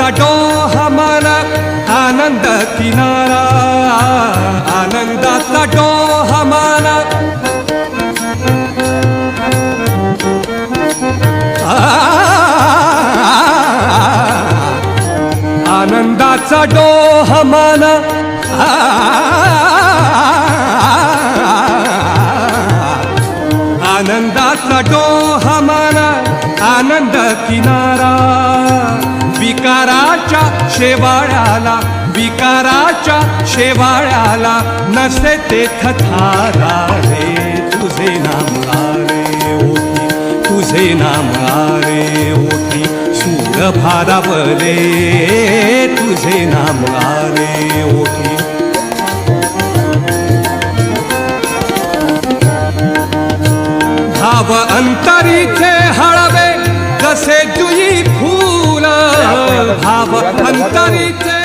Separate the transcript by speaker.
Speaker 1: तटो हमन आनंद किनारा आनंदा तटो हमन आनंदाचा डोह हमन आनंदाचा डोह हमन आनंद किनारा। विकाराच्या शेवाळ्याला विकाराच्या शेवाळ्याला नसे ते थारा रे. तुझे नाम आरे ओठी तुझे नाम आरे ओठी सूर भारावले तुझे नाम आरे. ભાવ અંતરી છે